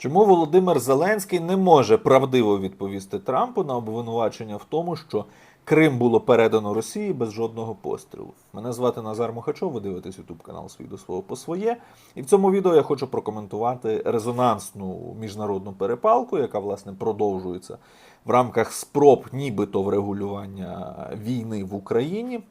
Чому Володимир Зеленський не може правдиво відповісти Трампу на обвинувачення в тому, що Крим було передано Росії без жодного пострілу? Мене звати Назар Мухачов, ви дивитесь YouTube канал «Свій до свого по своє. І в цьому відео я хочу прокоментувати резонансну міжнародну перепалку, яка власне продовжується в рамках спроб нібито врегулювання війни в Україні.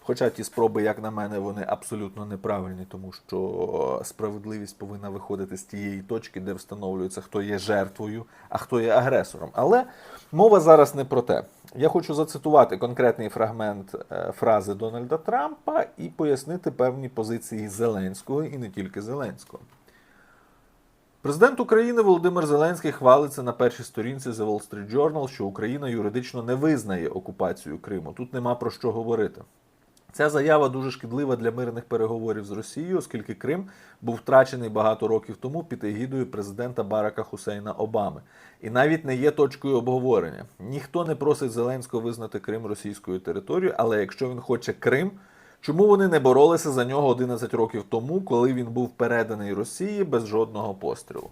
Хоча ті спроби, як на мене, вони абсолютно неправильні, тому що справедливість повинна виходити з тієї точки, де встановлюється, хто є жертвою, а хто є агресором. Але мова зараз не про те. Я хочу зацитувати конкретний фрагмент е, фрази Дональда Трампа і пояснити певні позиції Зеленського і не тільки Зеленського. Президент України Володимир Зеленський хвалиться на першій сторінці The Wall Street Journal, що Україна юридично не визнає окупацію Криму. Тут нема про що говорити. Ця заява дуже шкідлива для мирних переговорів з Росією, оскільки Крим був втрачений багато років тому під егідою президента Барака Хусейна Обами. І навіть не є точкою обговорення. Ніхто не просить Зеленського визнати Крим російською територією, але якщо він хоче Крим, чому вони не боролися за нього 11 років тому, коли він був переданий Росії без жодного пострілу?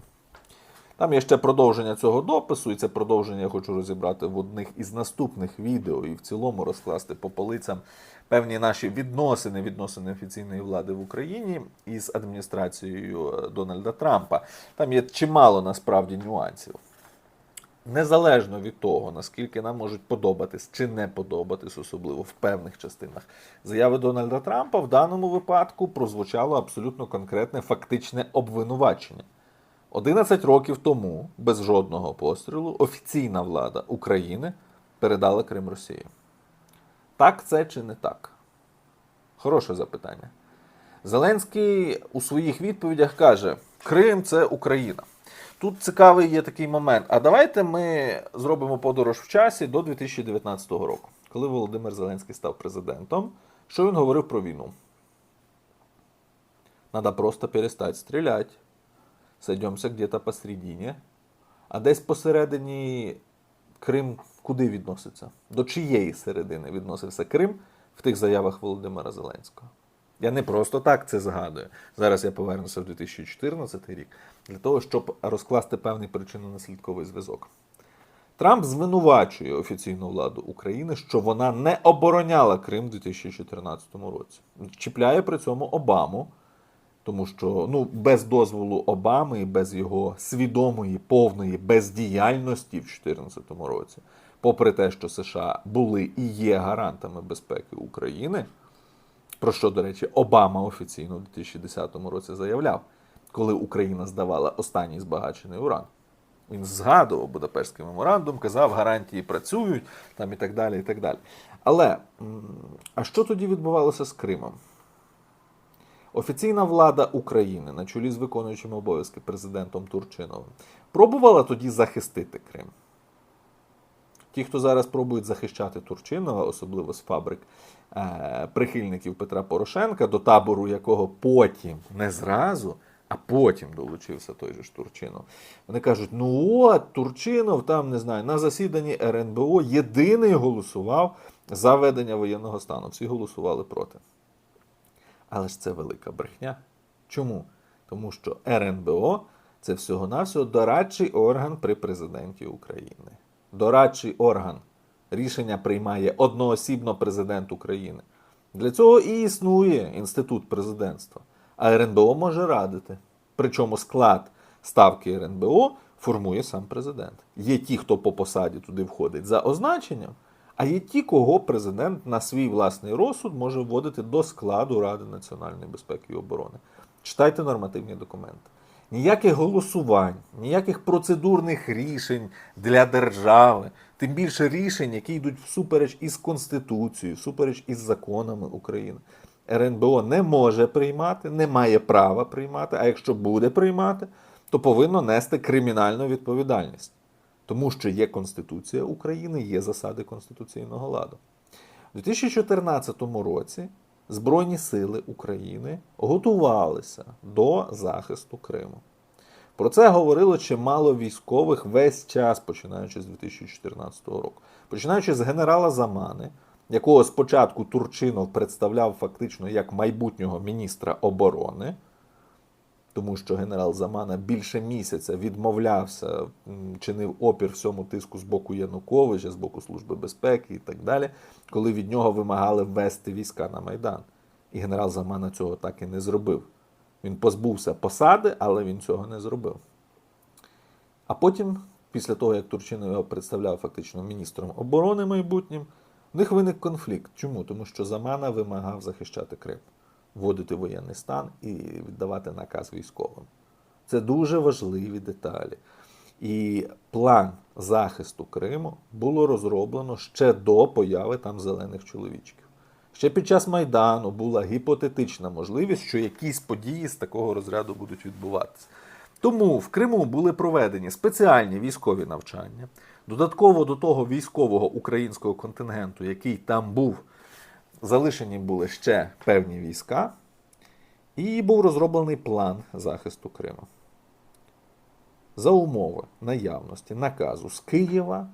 Там є ще продовження цього допису, і це продовження я хочу розібрати в одних із наступних відео і в цілому розкласти по полицям певні наші відносини, відносини офіційної влади в Україні із адміністрацією е, Дональда Трампа. Там є чимало насправді нюансів. Незалежно від того, наскільки нам можуть подобатись чи не подобатись, особливо в певних частинах заяви Дональда Трампа, в даному випадку прозвучало абсолютно конкретне фактичне обвинувачення. 11 років тому, без жодного пострілу, офіційна влада України передала Крим Росії. Так це чи не так? Хороше запитання. Зеленський у своїх відповідях каже: Крим це Україна. Тут цікавий є такий момент. А давайте ми зробимо подорож в часі до 2019 року, коли Володимир Зеленський став президентом. Що він говорив про війну? Надо просто перестати стріляти. Сойдемося где-то посередині. А десь посередині Крим куди відноситься? До чиєї середини відносився Крим в тих заявах Володимира Зеленського? Я не просто так це згадую. Зараз я повернуся в 2014 рік для того, щоб розкласти певний причинно-наслідковий зв'язок. Трамп звинувачує офіційну владу України, що вона не обороняла Крим у 2014 році. Чіпляє при цьому Обаму, тому що ну, без дозволу Обами і без його свідомої повної бездіяльності в 2014 році, попри те, що США були і є гарантами безпеки України, про що, до речі, Обама офіційно у 2010 році заявляв, коли Україна здавала останній збагачений уран. Він згадував Будапештський меморандум, казав, гарантії працюють там і так далі. і так далі. Але а що тоді відбувалося з Кримом? Офіційна влада України на чолі з виконуючим обов'язки президентом Турчиновим пробувала тоді захистити Крим. Ті, хто зараз пробують захищати Турчинова, особливо з фабрик е, прихильників Петра Порошенка, до табору якого потім, не зразу, а потім долучився той же ж Турчинов. Вони кажуть: ну от, Турчинов там не знаю, на засіданні РНБО єдиний голосував за ведення воєнного стану. Всі голосували проти. Але ж це велика брехня. Чому? Тому що РНБО це всього-навсього дорадчий орган при президенті України. Дорадчий орган. Рішення приймає одноосібно президент України. Для цього і існує інститут президентства. А РНБО може радити. Причому склад ставки РНБО формує сам президент. Є ті, хто по посаді туди входить за означенням, а є ті, кого президент на свій власний розсуд може вводити до складу Ради національної безпеки і оборони. Читайте нормативні документи. Ніяких голосувань, ніяких процедурних рішень для держави, тим більше рішень, які йдуть всупереч із Конституцією, всупереч із законами України. РНБО не може приймати, не має права приймати, а якщо буде приймати, то повинно нести кримінальну відповідальність. Тому що є Конституція України, є засади конституційного ладу. У 2014 році Збройні сили України готувалися до захисту Криму. Про це говорило чимало військових весь час, починаючи з 2014 року. Починаючи з генерала Замани, якого спочатку Турчинов представляв фактично як майбутнього міністра оборони, тому що генерал Замана більше місяця відмовлявся, чинив опір всьому тиску з боку Януковича, з боку Служби безпеки і так далі, коли від нього вимагали ввести війська на Майдан. І генерал Замана цього так і не зробив. Він позбувся посади, але він цього не зробив. А потім, після того, як Турчинов його представляв фактично міністром оборони майбутнім, в них виник конфлікт. Чому? Тому що Замана вимагав захищати Крим, вводити воєнний стан і віддавати наказ військовим. Це дуже важливі деталі. І план захисту Криму було розроблено ще до появи там зелених чоловічків. Ще під час Майдану була гіпотетична можливість, що якісь події з такого розряду будуть відбуватися. Тому в Криму були проведені спеціальні військові навчання. Додатково до того військового українського контингенту, який там був, залишені були ще певні війська, і був розроблений план захисту Криму. За умови наявності наказу з Києва,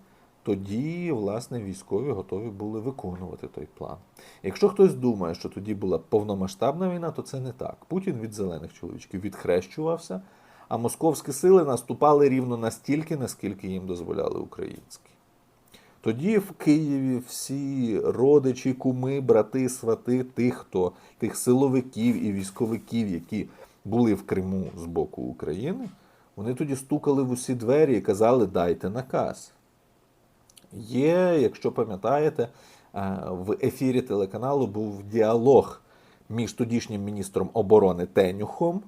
тоді, власне, військові готові були виконувати той план. Якщо хтось думає, що тоді була повномасштабна війна, то це не так. Путін від зелених чоловічків відхрещувався, а московські сили наступали рівно настільки, наскільки їм дозволяли українські. Тоді в Києві всі родичі, куми, брати, свати, тих, хто тих силовиків і військовиків, які були в Криму з боку України, вони тоді стукали в усі двері і казали: дайте наказ. Є, якщо пам'ятаєте, е, в ефірі телеканалу був діалог між тодішнім міністром оборони Тенюхом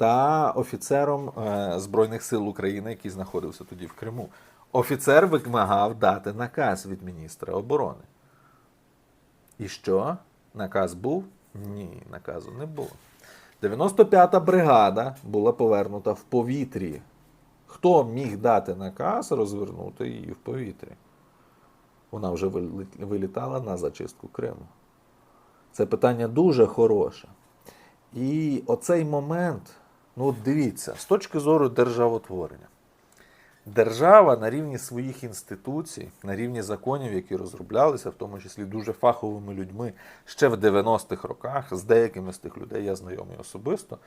та офіцером е, Збройних сил України, який знаходився тоді в Криму. Офіцер вимагав дати наказ від міністра оборони. І що? Наказ був? Ні, наказу не було. 95-та бригада була повернута в повітрі. Хто міг дати наказ розвернути її в повітрі? Вона вже вилітала на зачистку Криму. Це питання дуже хороше. І оцей момент, ну от дивіться, з точки зору державотворення. Держава на рівні своїх інституцій, на рівні законів, які розроблялися, в тому числі дуже фаховими людьми ще в 90-х роках, з деякими з тих людей я знайомий особисто,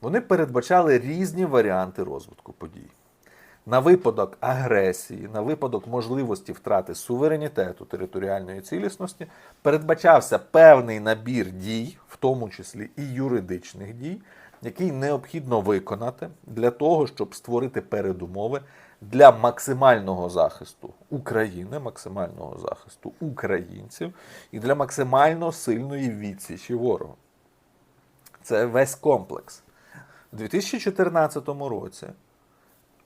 вони передбачали різні варіанти розвитку подій. На випадок агресії, на випадок можливості втрати суверенітету територіальної цілісності передбачався певний набір дій, в тому числі і юридичних дій, який необхідно виконати для того, щоб створити передумови для максимального захисту України, максимального захисту українців і для максимально сильної відсічі ворогу. Це весь комплекс. У 2014 році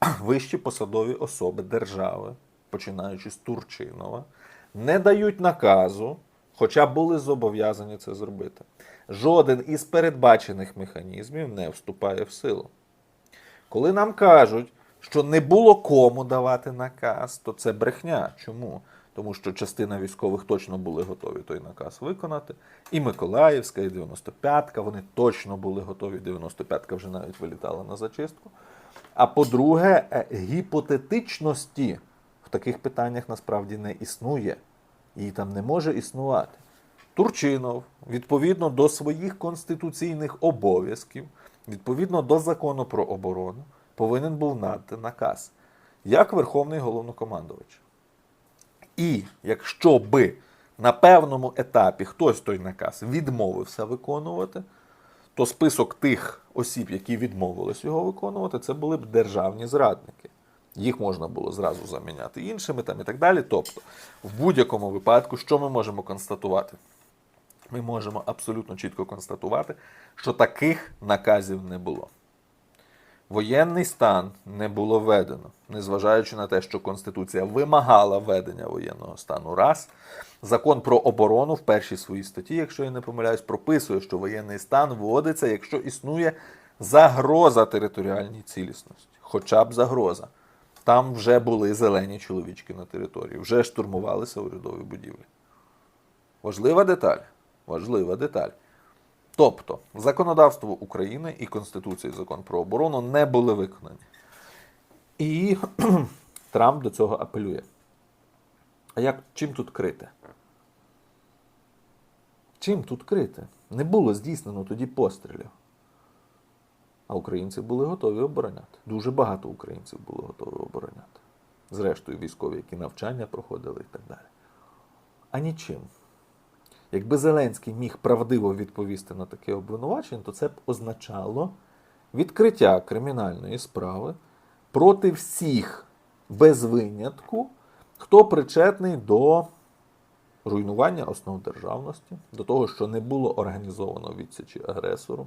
вищі посадові особи держави, починаючи з Турчинова, не дають наказу, хоча були зобов'язані це зробити. Жоден із передбачених механізмів не вступає в силу. Коли нам кажуть, що не було кому давати наказ, то це брехня. Чому? Тому що частина військових точно були готові той наказ виконати. І Миколаївська, і 95-ка, вони точно були готові. 95-ка вже навіть вилітала на зачистку. А по-друге, е, гіпотетичності в таких питаннях насправді не існує. Її там не може існувати. Турчинов, відповідно до своїх конституційних обов'язків, відповідно до закону про оборону, повинен був надати наказ як Верховний головнокомандувач. І якщо би на певному етапі хтось той наказ відмовився виконувати, то список тих осіб, які відмовились його виконувати, це були б державні зрадники. Їх можна було зразу заміняти іншими там і так далі. Тобто, в будь-якому випадку, що ми можемо констатувати? Ми можемо абсолютно чітко констатувати, що таких наказів не було. Воєнний стан не було введено, незважаючи на те, що Конституція вимагала введення воєнного стану. Раз закон про оборону в першій своїй статті, якщо я не помиляюсь, прописує, що воєнний стан вводиться, якщо існує загроза територіальній цілісності, хоча б загроза. Там вже були зелені чоловічки на території, вже штурмувалися урядові будівлі. Важлива деталь. Важлива деталь. Тобто, законодавство України і Конституція і закон про оборону не були виконані. І Трамп до цього апелює. А як чим тут крити? Чим тут крити? Не було здійснено тоді пострілів. А українці були готові обороняти. Дуже багато українців було готові обороняти. Зрештою, військові, які навчання проходили і так далі. А нічим. Якби Зеленський міг правдиво відповісти на таке обвинувачення, то це б означало відкриття кримінальної справи проти всіх без винятку, хто причетний до руйнування основ державності, до того, що не було організовано відсічі агресору,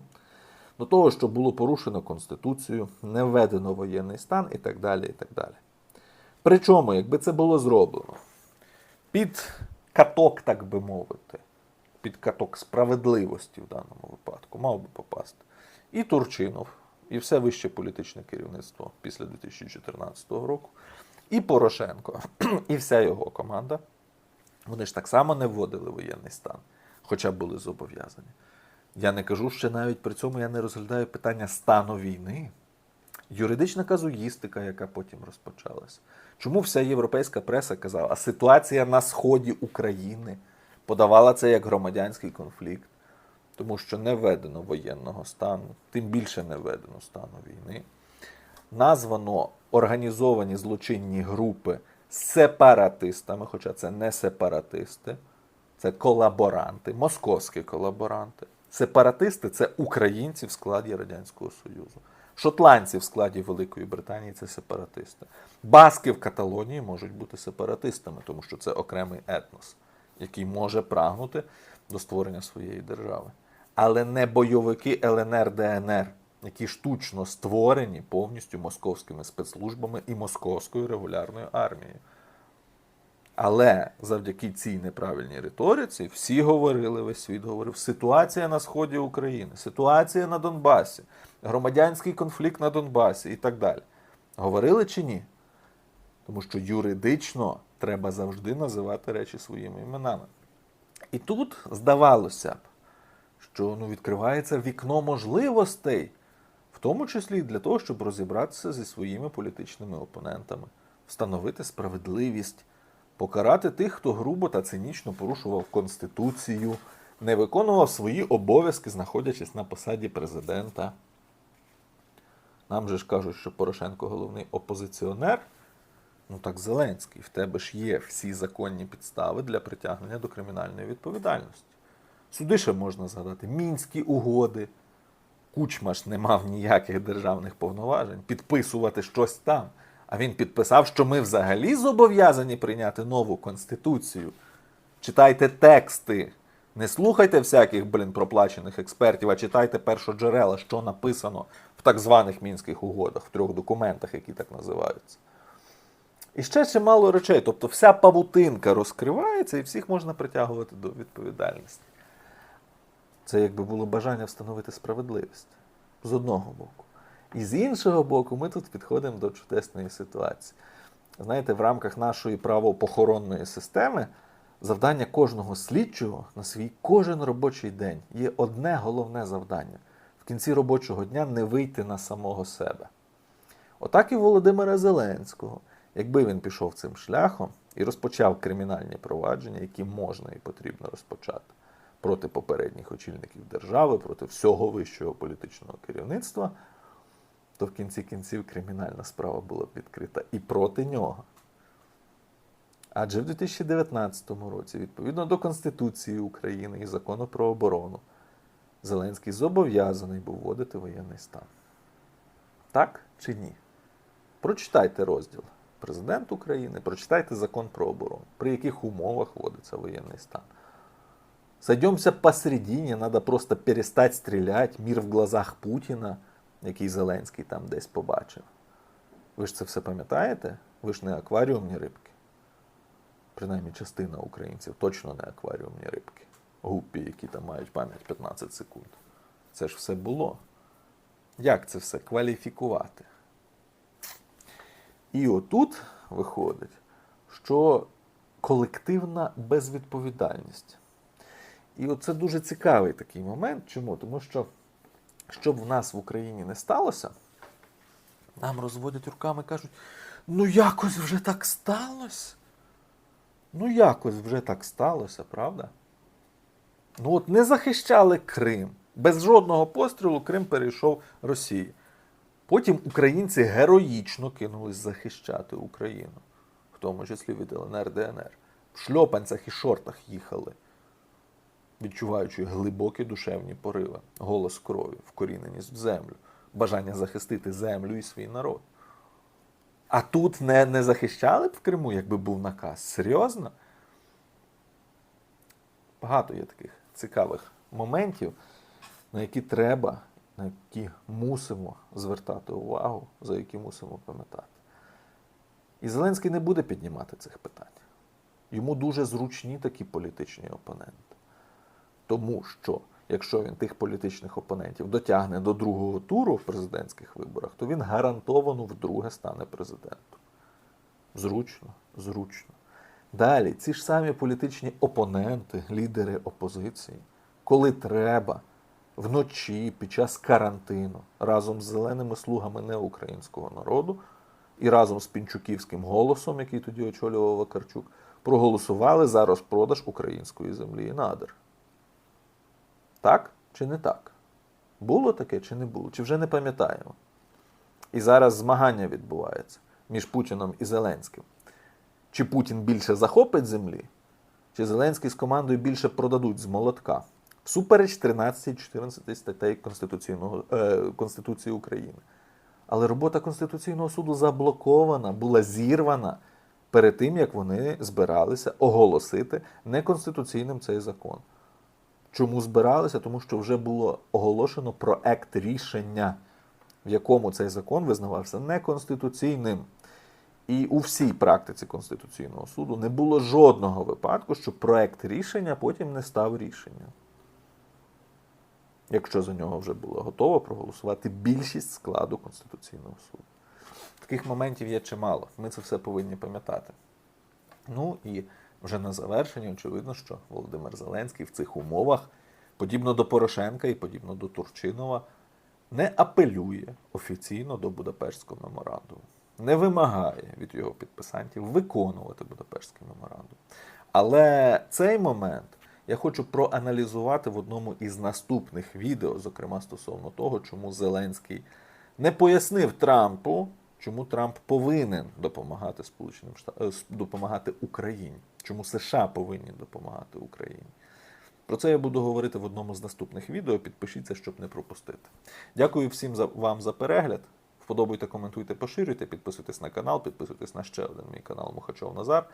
до того, що було порушено Конституцію, не введено воєнний стан і так далі. і так далі. Причому, якби це було зроблено під каток, так би мовити, під каток справедливості в даному випадку, мав би попасти і Турчинов, і все вище політичне керівництво після 2014 року, і Порошенко, і вся його команда. Вони ж так само не вводили воєнний стан, хоча були зобов'язані. Я не кажу, що навіть при цьому я не розглядаю питання стану війни. Юридична казуїстика, яка потім розпочалась. Чому вся європейська преса казала, а ситуація на сході України подавала це як громадянський конфлікт, тому що не введено воєнного стану, тим більше не введено стану війни. Названо організовані злочинні групи сепаратистами, хоча це не сепаратисти, це колаборанти, московські колаборанти. Сепаратисти це українці в складі Радянського Союзу. Шотландці в складі Великої Британії це сепаратисти. Баски в Каталонії можуть бути сепаратистами, тому що це окремий етнос, який може прагнути до створення своєї держави. Але не бойовики ЛНР ДНР, які штучно створені повністю московськими спецслужбами і московською регулярною армією. Але завдяки цій неправильній риториці всі говорили, весь світ говорив, ситуація на сході України, ситуація на Донбасі, громадянський конфлікт на Донбасі і так далі. Говорили чи ні? Тому що юридично треба завжди називати речі своїми іменами. І тут здавалося б, що ну, відкривається вікно можливостей, в тому числі для того, щоб розібратися зі своїми політичними опонентами, встановити справедливість, покарати тих, хто грубо та цинічно порушував Конституцію, не виконував свої обов'язки, знаходячись на посаді президента. Нам же ж кажуть, що Порошенко головний опозиціонер. Ну так Зеленський, в тебе ж є всі законні підстави для притягнення до кримінальної відповідальності. Суди ще можна згадати мінські угоди. Кучма ж не мав ніяких державних повноважень підписувати щось там. А він підписав, що ми взагалі зобов'язані прийняти нову конституцію. Читайте тексти. Не слухайте всяких, блін, проплачених експертів, а читайте першоджерела, що написано в так званих мінських угодах, в трьох документах, які так називаються. І ще чимало речей. Тобто вся павутинка розкривається і всіх можна притягувати до відповідальності. Це якби було бажання встановити справедливість з одного боку. І з іншого боку, ми тут підходимо до чудесної ситуації. Знаєте, в рамках нашої правопохоронної системи завдання кожного слідчого на свій кожен робочий день є одне головне завдання в кінці робочого дня не вийти на самого себе. Отак і Володимира Зеленського, якби він пішов цим шляхом і розпочав кримінальні провадження, які можна і потрібно розпочати проти попередніх очільників держави, проти всього вищого політичного керівництва, то в кінці кінців кримінальна справа була б відкрита і проти нього. Адже в 2019 році, відповідно до Конституції України і закону про оборону, Зеленський зобов'язаний був вводити воєнний стан. Так чи ні? Прочитайте розділ Президент України, прочитайте закон про оборону, при яких умовах вводиться воєнний стан. Сойдемся посередине, надо просто перестать стрілять, мір в глазах Путіна, який Зеленський там десь побачив. Ви ж це все пам'ятаєте? Ви ж не акваріумні рибки. Принаймні частина українців точно не акваріумні рибки. Гуппі, які там мають пам'ять 15 секунд. Це ж все було. Як це все кваліфікувати? І отут виходить, що колективна безвідповідальність. І це дуже цікавий такий момент. Чому? Тому що, щоб в нас в Україні не сталося, нам розводять руками і кажуть: ну якось вже так сталося. Ну, якось вже так сталося, правда? Ну от не захищали Крим, Без жодного пострілу Крим перейшов Росії. Потім українці героїчно кинулись захищати Україну, в тому числі від ЛНР ДНР. В шльопанцях і шортах їхали, відчуваючи глибокі душевні пориви, голос крові, вкоріненість в землю, бажання захистити землю і свій народ. А тут не, не захищали б в Криму, якби був наказ. Серйозно? Багато є таких цікавих моментів, на які треба, на які мусимо звертати увагу, за які мусимо пам'ятати. І Зеленський не буде піднімати цих питань. Йому дуже зручні такі політичні опоненти. Тому що якщо він тих політичних опонентів дотягне до другого туру в президентських виборах, то він гарантовано вдруге стане президентом. Зручно, зручно. Далі, ці ж самі політичні опоненти, лідери опозиції, коли треба, вночі, під час карантину, разом з зеленими слугами неукраїнського народу і разом з Пінчуківським голосом, який тоді очолював Вакарчук, проголосували за розпродаж української землі і надр. Так чи не так? Було таке чи не було? Чи вже не пам'ятаємо? І зараз змагання відбувається між Путіном і Зеленським. Чи Путін більше захопить землі, чи Зеленський з командою більше продадуть з молотка. Всупереч 13-14 статей Конституційного, е, Конституції України. Але робота Конституційного суду заблокована, була зірвана перед тим, як вони збиралися оголосити неконституційним цей закон. Чому збиралися? Тому що вже було оголошено проект рішення, в якому цей закон визнавався неконституційним. І у всій практиці Конституційного суду не було жодного випадку, що проект рішення потім не став рішенням. Якщо за нього вже було готово проголосувати більшість складу Конституційного суду. Таких моментів є чимало. Ми це все повинні пам'ятати. Ну і вже на завершення, очевидно, що Володимир Зеленський в цих умовах, подібно до Порошенка і подібно до Турчинова, не апелює офіційно до Будапештського меморандуму, не вимагає від його підписантів виконувати Будапештський меморандум. Але цей момент я хочу проаналізувати в одному із наступних відео, зокрема стосовно того, чому Зеленський не пояснив Трампу, чому Трамп повинен допомагати Сполученим Штатам допомагати Україні, чому США повинні допомагати Україні. Про це я буду говорити в одному з наступних відео. Підпишіться, щоб не пропустити. Дякую всім за вам за перегляд. Вподобайте, коментуйте, поширюйте, підписуйтесь на канал, підписуйтесь на ще один мій канал Мухачов Назар.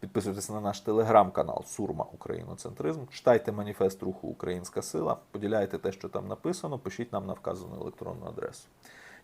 Підписуйтесь на наш телеграм-канал Сурма Україноцентризм. Читайте маніфест руху Українська Сила, поділяйте те, що там написано, пишіть нам на вказану електронну адресу.